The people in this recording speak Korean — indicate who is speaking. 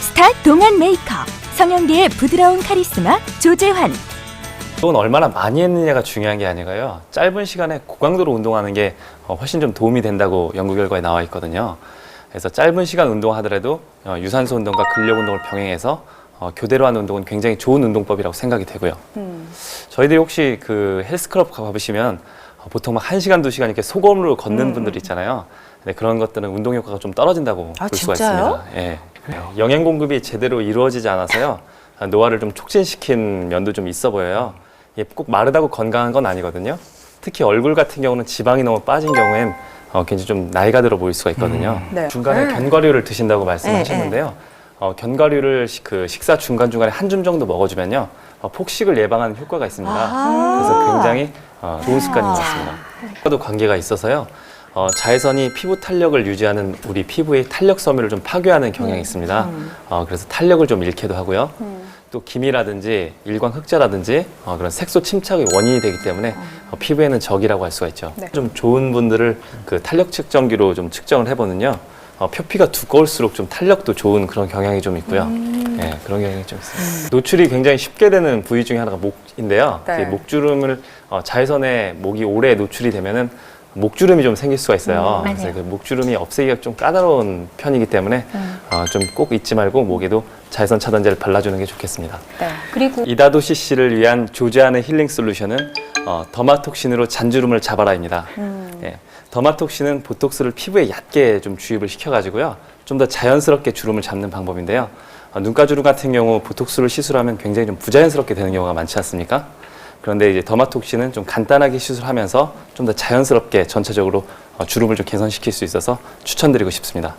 Speaker 1: 스타 동안 메이커 성형계의 부드러운 카리스마 조재환
Speaker 2: 운동은 얼마나 많이 했느냐가 중요한 게 아니고요. 짧은 시간에 고강도로 운동하는 게 어, 훨씬 좀 도움이 된다고 연구 결과에 나와 있거든요. 그래서 짧은 시간 운동하더라도 어, 유산소 운동과 근력 운동을 병행해서 어, 교대로 하는 운동은 굉장히 좋은 운동법이라고 생각이 되고요. 저희들이 혹시 그 헬스클럽 가보시면 어, 보통 막 1시간, 2시간 이렇게 소금으로 걷는 분들 있잖아요. 근데 그런 것들은 운동 효과가 좀 떨어진다고
Speaker 3: 아,
Speaker 2: 볼 수가
Speaker 3: 진짜요?
Speaker 2: 있습니다. 예. 영양 공급이 제대로 이루어지지 않아서요. 아, 노화를 좀 촉진시킨 면도 좀 있어 보여요. 이게 꼭 마르다고 건강한 건 아니거든요. 특히 얼굴 같은 경우는 지방이 너무 빠진 경우엔 어, 굉장히 좀 나이가 들어 보일 수가 있거든요.
Speaker 3: 네.
Speaker 2: 중간에 견과류를 드신다고 말씀하셨는데요. 어, 견과류를 시- 그 식사 중간 중간에 한 줌 정도 먹어주면요, 어, 폭식을 예방하는 효과가 있습니다.
Speaker 3: 아.
Speaker 2: 그래서 굉장히 어, 좋은 습관인 것 같습니다. 도 관계가 있어서요. 어, 자외선이 피부 탄력을 유지하는 우리 피부의 탄력 섬유를 좀 파괴하는 경향이 있습니다. 어, 그래서 탄력을 좀 잃게도 하고요. 또 기미라든지 일광 흑자라든지 어, 그런 색소 침착의 원인이 되기 때문에 어, 피부에는 적이라고 할 수가 있죠.
Speaker 3: 네.
Speaker 2: 좀 좋은 분들을 그 탄력 측정기로 좀 측정을 해보면요. 어, 표피가 두꺼울수록 좀 탄력도 좋은 그런 경향이 좀 있고요. 예, 그런 경향이 좀 있습니다. 노출이 굉장히 쉽게 되는 부위 중에 하나가 목인데요.
Speaker 3: 네.
Speaker 2: 이 목주름을 어, 자외선에 목이 오래 노출이 되면은 목주름이 좀 생길 수가 있어요.
Speaker 1: 음,
Speaker 2: 그래서 그 목주름이 없애기가 좀 까다로운 편이기 때문에 어, 좀 꼭 잊지 말고 목에도 자외선 차단제를 발라주는 게 좋겠습니다.
Speaker 3: 네.
Speaker 1: 그리고
Speaker 2: 이다도시 씨를 위한 조제하는 힐링 솔루션은 어, 더마톡신으로 잔주름을 잡아라입니다. 예, 더마톡신은 보톡스를 피부에 얕게 좀 주입을 시켜가지고요. 좀 더 자연스럽게 주름을 잡는 방법인데요. 어, 눈가주름 같은 경우 보톡스를 시술하면 굉장히 좀 부자연스럽게 되는 경우가 많지 않습니까? 그런데 이제 더마톡신은 좀 간단하게 시술하면서 좀 더 자연스럽게 전체적으로 어, 주름을 좀 개선시킬 수 있어서 추천드리고 싶습니다.